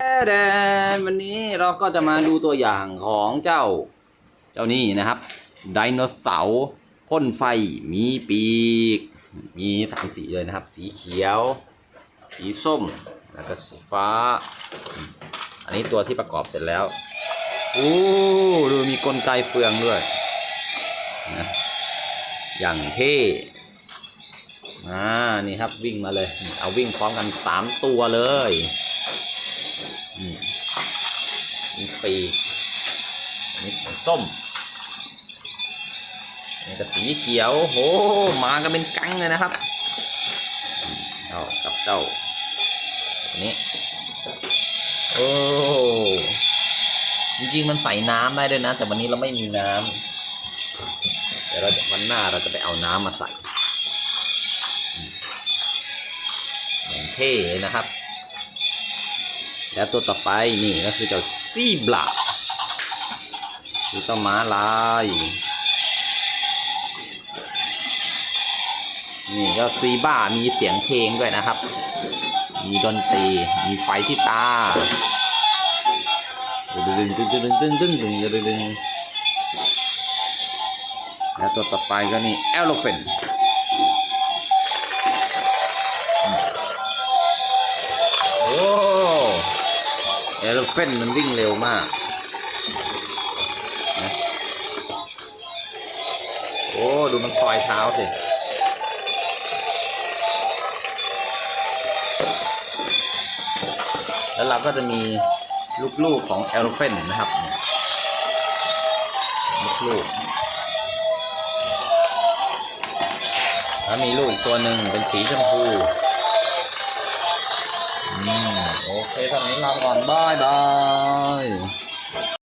แดนวันนี้เราก็จะมาดูตัวอย่างของเจ้า เจ้านี่นะครับไดโนเสาร์พ่นไฟมีปีก มีสามสีเลยนะครับ สีเขียว สีส้ม แล้วก็สีฟ้า อันนี้ตัวที่ประกอบเสร็จแล้วโอ้ดูมีกลไกเฟืองด้วยนะอย่างเท่อ่านี่ครับวิ่งมาเลย เอาวิ่งพร้อมกันสามตัวเลย มีปีกมีสีส้มนี่ก็สีเขียวโหมากันเป็นกังเลยนะครับเอากับเจ้านี้โอ้จริงๆมันใส่น้ำได้ด้วยนะ แต่วันนี้เราไม่มีน้ำเดี๋ยวเราจะวันหน้าเราจะไปเอาน้ำมาใส่อืมอย่างเท่เลยนะครับ แล้วตัวต่อไปนี่ก็คือเจ้าซีบลาคือต้นม้าลายนี่ก็ซีบ้ามีเสียงเพลงด้วยนะครับ มีดนตรี มีไฟที่ตาดึงดึงดึงดึงดึงดึงดึงดึงดึงแล้วตัวต่อไปก็นี่ elephant โเอลเฟนมันวิ่งเร็วมากนะโอ้ ดูมันคอยเท้าสิแล้วเราก็จะมีลูกๆของเอลเฟนนะครับลูกๆแล้วมีลูกอีกตัวหนึ่งเป็นสีชมพู อืม โอเคตอนนี้ลาก่อนบายบาย